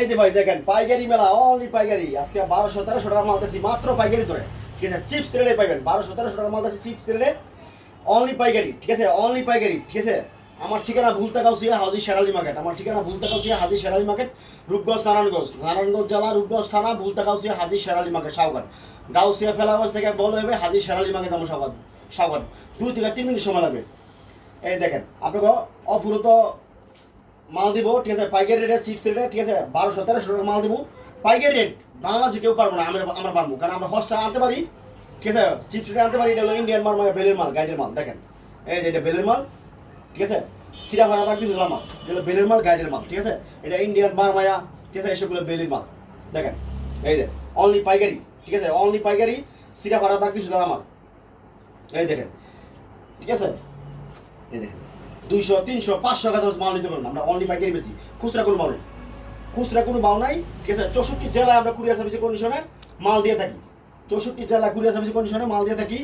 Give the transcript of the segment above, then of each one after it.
এই যে ভাই দেখেন, পাইকারি মেলা অনলি পাইকারি। আজকে বারোশো, তেরোশো টাকা মাল দিচ্ছি মাত্র পাইকারি ধরে। ঠিক আছে, চিপস রেটে পাইবেন বারোশো, তেরোশো টাকা মাল দিচ্ছি চিপস রেটে অনলি পাইকারি, ঠিক আছে অনলি পাইকারি, ঠিক আছে। আমার ঠিকানা ভুলতা কাউসিয়া হাজি শেরালি মার্কেট। আমার ঠিকানা ভুলতা কাউসিয়া হাজি শেরালি মার্কেট, রূপগঞ্জ, নারায়ণগঞ্জ। নারায়ণগঞ্জ জেলা, রূপগঞ্জ থানা ভুলতা কাউসিয়া হাজি শেরালি মার্কেট সাউগান গাউসিয়া ফেলাবাস থেকে বলে হবে হাজি শেরালি মার্কেট আমার সাউগান সাউগান দুই থেকে তিন মিনিট সময় লাগবে। এই দেখেন, আপনাকে অফুরত মাল দিব, ঠিক আছে? পাইকারি রেটে চিপস রেটে ঠিক আছে? বারোশো, তেরোশো টাকা মাল দিব। পাইকারি রেট বাংলাদেশে কেউ পারব না, আমরা আমরা পারব। কারণ আমরা হস্টা আনতে পারি, ঠিক আছে? চিপস রেটে আনতে পারি, এটা হলো ইন্ডিয়ান মাল মানে বেলের মাল গাইডের মাল, দেখেন। এই যে এটা বেলের মাল, ঠিক আছে? সিরা ভাড়া থাকবে শুধু আমার যেগুলো বেলের মাল গাইডের মাল, ঠিক আছে? এটা ইন্ডিয়ান মারমায়া ঠিক আছে? এসবগুলো বেলের মাল, দেখেন। এই যে অনলি পাইকারি, ঠিক আছে? অনলি পাইকারি, সিরা ভাড়া থাকবে শুধু আমার এই দেখেন, ঠিক আছে? এই দেখেন। দুইশো, তিনশো, পাঁচশো টাকা মাল নিতে পারবেন আমরা অনলি পাইকারি বেশি। খুচরা কোনো মাল নেই। খুচরা কোনো মাল নাই। চৌষট্টি জেলায় আমরা কুরিয়ার সার্ভিসের কন্ডিশনে মাল দিয়ে থাকি। চৌষট্টি জেলা কুরিয়ার সার্ভিসের কন্ডিশনে মাল দিয়ে থাকি।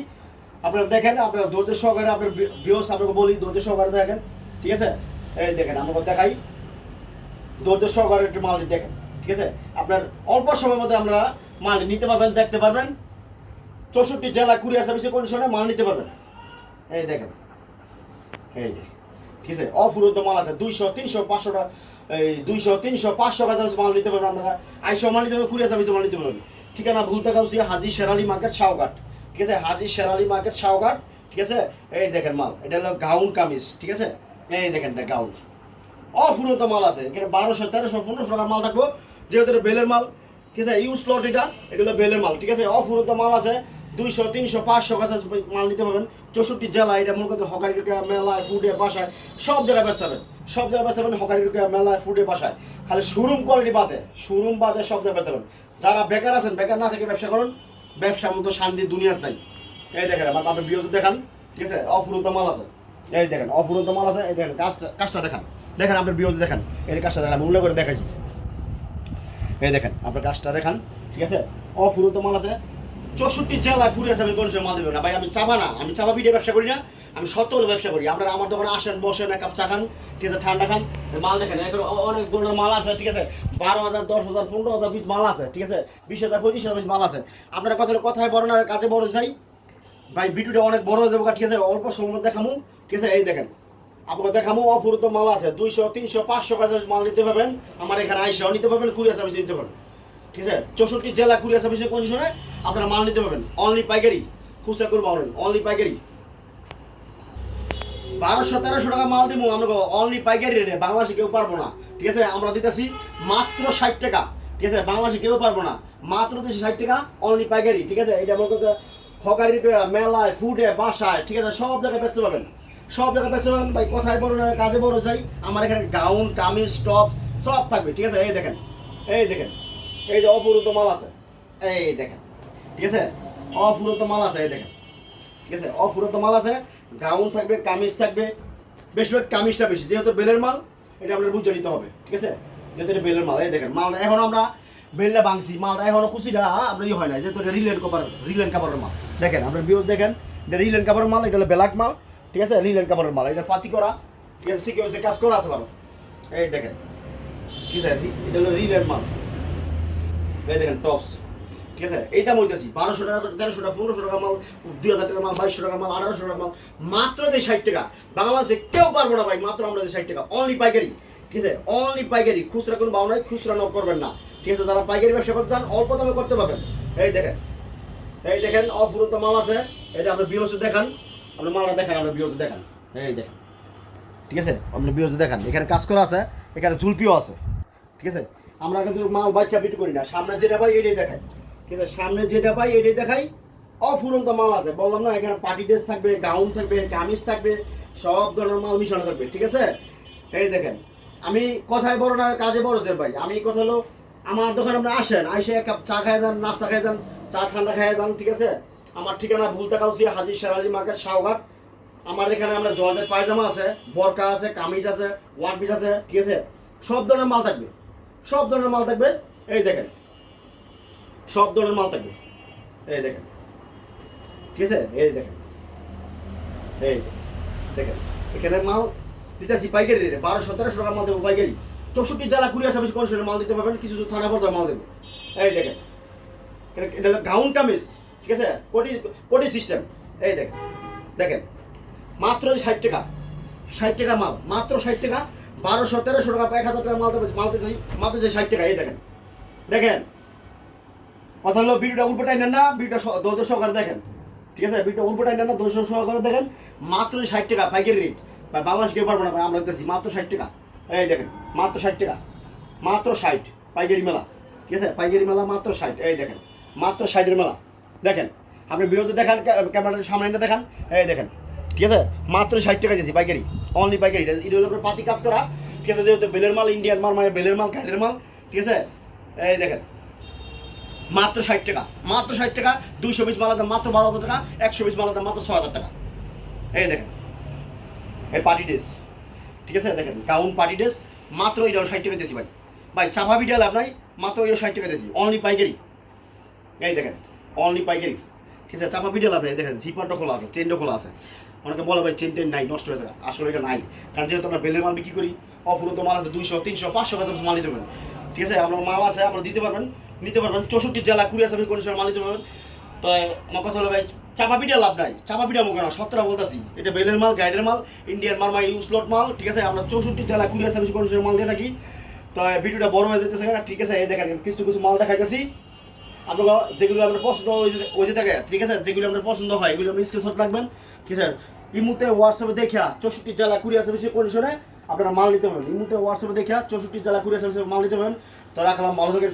আপনারা দেখেন, আপনার ধৈর্য সহকারে আপনার বিহস আপনাকে বলি, ধৈর্য সহকারে দেখেন। ঠিক আছে? এই দেখেন আমাকে দেখাই। ধৈর্য সহকারে একটু মাল দেখেন। ঠিক আছে? আপনার অল্প সময়ের মধ্যে আমরা মাল নিতে পারবেন, দেখতে পারবেন। চৌষট্টি জেলা কুরিয়ার সার্ভিসের কন্ডিশনে মাল নিতে পারবেন। এই দেখেন। এই যে। ঠিক আছে অফুরন্ত মাল আছে, দুইশো, তিনশো পাঁচশো টাকা এই দুইশো, তিনশো, পাঁচশো কাছে মাল নিতে পারবেন আপনারা। আইসো মাল নিতে পারবেন কুড়ি হাজার মাল নিতে পারবেন ঠিকানা ভুল টাকা হচ্ছে হাজি শেরালি মার্কেট শাওঘাট ঠিক আছে, হাজি শেরালি মার্কেট শাওঘাট ঠিক আছে, এই দেখেন মাল, এটা হলো গাউন কামিজ। ঠিক আছে, এই দেখেন এটা গাউন। অফুরন্ত মাল আছে, এখানে বারোশো, তেরোশো, পনেরোশো টাকার মাল থাকব, যেহেতু বেলের মাল। ঠিক আছে, ইউজ প্লট এটা এটা হলো বেলের মাল। ঠিক আছে, অফুরন্ত মাল আছে দুইশো, তিনশো, পাঁচশো কাছে মাল নিতে পারবেন। চৌষট্টি জেলা, এটা মনে করতে হকারি ঢুকে মেলায় ফুডে বাসায়। সব জায়গায় ব্যস্ত হবেন। সব জায়গায় ব্যস্ত হবেন হকারি ঢুকে মেলায় ফুডে বাসায়। খালি শোরুম কোয়ালিটি বাদে শোরুম বাদে সব জায়গায় ব্যস্ত হবেন। যারা বেকার আছেন, বেকার না থেকে ব্যবসা করুন, ব্যবসার মতো শান্তি দুনিয়ার নাই। এই দেখেন, আমার আপনার বিরত দেখান, ঠিক আছে? অফুরন্ত মাল আছে। এই দেখেন, অফুরন্ত মাল আছে, এই দেখেন, কাজটা কাজটা দেখান। দেখেন, আপনার বিরত দেখান। এই কাজটা দেখান, আমি করে দেখাইছি। এই দেখেন, আপনার কাজটা দেখান, ঠিক আছে? অফুরন্ত মাল আছে চৌষট্টি জেলায় কুড়ি হাজার কোন মাল দেবে না। ভাই, আমি চাবা না। আমি চাপা পিঠে ব্যবসা করি না। আমি সতল ব্যবসা করি। আপনারা আমার দোকানে আসেন, বসেন, এক কাপ চা খান, ঠিক আছে, ঠান্ডা খান। মাল দেখেন অনেক ধরনের মাল আছে, ঠিক আছে। বারো হাজার, দশ হাজার, পনেরো হাজার বিশ মাল আছে, ঠিক আছে। বিশ হাজার, পঁচিশ হাজার পিস মাল আছে। আপনার কথা কথায় বড় না, কাজে বড় চাই ভাই, ভিডিওটা অনেক বড় হয়ে যাবে, ঠিক আছে। অল্প সময় দেখামু, ঠিক আছে। এই দেখেন আপনাকে দেখামু অফুরত মাল আছে। দুইশো, তিনশো, পাঁচশো কাছে মাল নিতে পারবেন। আমার এখানে আইসাও নিতে পারবেন কুড়ি হাজার সার্ভিস নিতে পারবেন। ঠিক আছে? চৌষট্টি জেলা কুরিয়ার সার্ভিসের কন্ডিশনে আপনারা মাল নিতে পারবেন। অনলি পাইকারি, খুচরা করব অনলি পাইকারি। বারোশো, তেরোশো টাকা মাল দিব। আমরা অনলি পাইকারি রেটে বাংলাদেশে কেউ পারব না। ঠিক আছে, আমরা দিতেছি মাত্র ষাট টাকা। ঠিক আছে, বাংলাদেশে কেউ পারব না। মাত্র দিতেছি ষাট টাকা অনলি পাইকারি। ঠিক আছে, এটা বলতে হকারি, মেলায়, ফুডে, বাসায়, ঠিক আছে, সব জায়গায় বেচতে পাবেন সব জায়গায় বেচতে পাবেন ভাই, কথায় বড় না, কাজে বড় চাই আমার এখানে গাউন, কামিজ, টপ, সব থাকবে। ঠিক আছে, এই দেখেন এই দেখেন, এই যে অপূরত মাল আছে, এই দেখেন। ঠিক আছে? অপূরত মাল আছে, এই দেখেন। ঠিক আছে? অফুরত মাল আছে, গাউন থাকবে, কামিজ থাকবে, বেশিরভাগ কামিজটা বেশি। যেহেতু বেলের মাল, এটা আপনার বুঝে নিতে হবে, ঠিক আছে? যেহেতু এটা বেলের মাল, এই দেখেন মাল এখন আমরা বেলটা ভাঙছি, মালটা এখনও কুচিটা আপনার ই হয় না যেহেতু এটা রিলেন কাপড় রিলেন কাপড়ের মাল। দেখেন, আপনার বিরোধ দেখেন, এটা রিলেন কাপড়ের মাল, এটা হলো ব্ল্যাক মাল, ঠিক আছে? রিলেন কাপড়ের মাল, এটা পাতি করা, ঠিক আছে? সিকিউরিটি কাজ করা আছে ভালো। এই দেখেন, ঠিক আছে? এটা হলো রিলেন মাল। এই দেখেন টপস ঠিক আছে? এই দাম হইতেছি বারোশো টাকা, তেরোশো টাকা, পনেরোশো টাকা মাল, দুই হাজার টাকা মাল, বাইশশো টাকা মাল, আঠারোশো টাকা মাল, মাত্র যে ষাট টাকা। বাংলাদেশে কেউ পারব না ভাই, মাত্র আমরা যে ষাট টাকা। অনলি পাইকারি। ঠিক আছে? অনলি পাইকারি। খুচরা কোনো বাউ নাই, খুচরা ন করবেন না। ঠিক আছে? যারা পাইকারি ব্যবসা করতে চান, অল্প দামে করতে পারবেন। এই দেখেন। এই দেখেন, অফুরন্ত মাল আছে। এই যে আপনার বিহসে দেখান। আপনার মালটা দেখান আপনার বিহসে দেখান। এই দেখেন। ঠিক আছে? আপনার বিহসে দেখান। এখানে কাজ করা আছে, এখানে ঝুলপিও আছে। ঠিক আছে? আমরা কিন্তু মাল বাচ্চা বিক্রি করি না। সামনে যেটা পাই, এটাই দেখাই। আছে সামনে যেটা পাই, এটাই দেখাই। অফুরন্ত মাল আছে। বললাম না, এখানে পার্টি ড্রেস থাকবে, গাউন থাকবে, কামিজ থাকবে, সব ধরনের মাল মিশানো থাকবে, ঠিক আছে? এই দেখেন, আমি কথায় বড় না, কাজে বড় যে ভাই। আমি কথা হলো, আমার দোকানে আপনি আসেন, আইসে এক কাপ চা খাই যান, নাস্তা খাই যান, চা ঠান্ডা খাই যান, ঠিক আছে? আমার ঠিকানা ভুলতা কাউসি হাজির শেরালি মার্কেট শাহঘাট আমার এখানে আমরা জলের পায়জামা আছে, বরকা আছে, কামিজ আছে, ওয়ান পিস আছে, ঠিক আছে? সব ধরনের মাল থাকবে, সব ধরনের মাল থাকবে। এই দেখেন সব ধরনের মাল থাকবে। এই দেখেন। ঠিক আছে? এই দেখেন। এই দেখেন। এখানে মাল দিতেছি পাইকারি রেটে। বারোশো, তেরোশো টাকার মাল দেবো পাইকারি। চৌষট্টি জেলা কুরিয়ার সার্ভিস কন্ডিশনের মাল দিতে পারবেন, কিছু থানা পর্যায়ে মাল দেবো। এই দেখেন। এটা হলো গাউন কামিজ ঠিক আছে? কোটি কোটি সিস্টেম এই দেখেন। দেখেন। মাত্র ষাট টাকা ষাট টাকা মাল, মাত্র ষাট টাকা, বারোশো, তেরোশো টাকা, এক হাজার টাকা মাল দেবে, মাল দিতে মাত্র যে ষাট টাকা, এই দেখেন। দেখেন। কথা হলো ভিডিওটা উল্টোটাই নেন না, ভিডিওটা দশ সহকারে দেখেন। ঠিক আছে? ভিডিওটা উল্টোটাই নেন না দশ সহকারে দেখেন। মাত্র ষাট টাকা, পাইকারি রেট ভাই, বাংলাদেশ কেউ পারব না আমরা দিতেছি। মাত্র ষাট টাকা। এই দেখেন, মাত্র ষাট টাকা। মাত্র ষাট, পাইকারি মেলা। ঠিক আছে? পাইকারি মেলা মাত্র ষাট, এই দেখেন। মাত্র ষাটের মেলা। দেখেন, আপনি ভিডিওতে দেখান, ক্যা- ক্যামেরাটার সামনে দেখান। এই দেখেন, ঠিক আছে? মাত্র ষাট টাকা দিয়েছি, পাইকারি। অনলি পাইকারি। এটা হলো পাতি কাজ করা। ঠিক আছে? যেহেতু বেলের মাল ইন্ডিয়ান মাল মানে বেলের মাল, কাঠের মাল। ঠিক আছে? এই দেখেন মাত্র ষাট টাকা। মাত্র ষাট টাকা, দুইশো মালার দাম মাত্র বারো হাজার টাকা, একশো মালার দাম মাত্র ছ হাজার টাকা। এই দেখেন, এই পার্টি ড্রেস, ঠিক আছে? দেখেন গাউন পার্টি ড্রেস, মাত্র এই ষাট টাকা দিয়েছি ভাই। ভাই চাপা ভিডিও লাভ নাই, মাত্র এই ষাট টাকা দিয়েছি। অনলি পাইকারি। এই দেখেন অনলি পাইকারি। ঠিক আছে? চাপা ভিডিও লাভ নাই, দেখেন জিপারটা খোলা আছে চেনটা খোলা আছে। অনেকে বলে ভাই চেন টেন নাই, নষ্ট হয়ে যাবে। আসলে এটা নাই। কারণ যেহেতু আমরা বেলের মাল বিক্রি করি অপুরন্ত মাল আছে দুইশো, তিনশো, পাঁচশো কাছে মাল নিতে পারবেন ঠিক আছে? আমরা মাল আছে, আমরা দিতে পারবেন। নিতে পারবেন। চৌষট্টি জেলা কুড়ি সার্ভিস কন্ডিশন মাল নিতে পারবেন। তো আমার কথা হলো ভাই, চাপা পিঠা লাভ নাই। চাপা পিঠা মুখে না সত্তরা বলতেছি। এটা বেলের মাল, গাইডের মাল, ইন্ডিয়ান মাল মানে ইউজ লট মাল, ঠিক আছে? আমরা চৌষট্টি জেলা কুরিয়ার সার্ভিস কন্ডিশনের মাল দিয়ে থাকি। তো ভিডিওটা বড় হয়ে যেতেছে ঠিক আছে, এই দেখেন, কিছু কিছু মাল দেখাইতেছি। আপনারা যেগুলো আপনার পছন্দ ওই যে থাকে, ঠিক আছে? যেগুলো আপনার পছন্দ হয়, এগুলো আপনি স্ক্রিনশট রাখবেন, ঠিক আছে? ইমুতে হোয়াটসঅ্যাপে দেখা চৌষট্টি জেলা কুরিয়ার সার্ভিসের কন্ডিশনে আপনারা মাল নিতে পারবেন। ইমুতে হোয়াটসঅ্যাপে দেখা চৌষট্টি জেলা কুরিয়ার সার্ভিসের মাল নিতে পারবেন। তো রাখলাম, ভালো থেকে।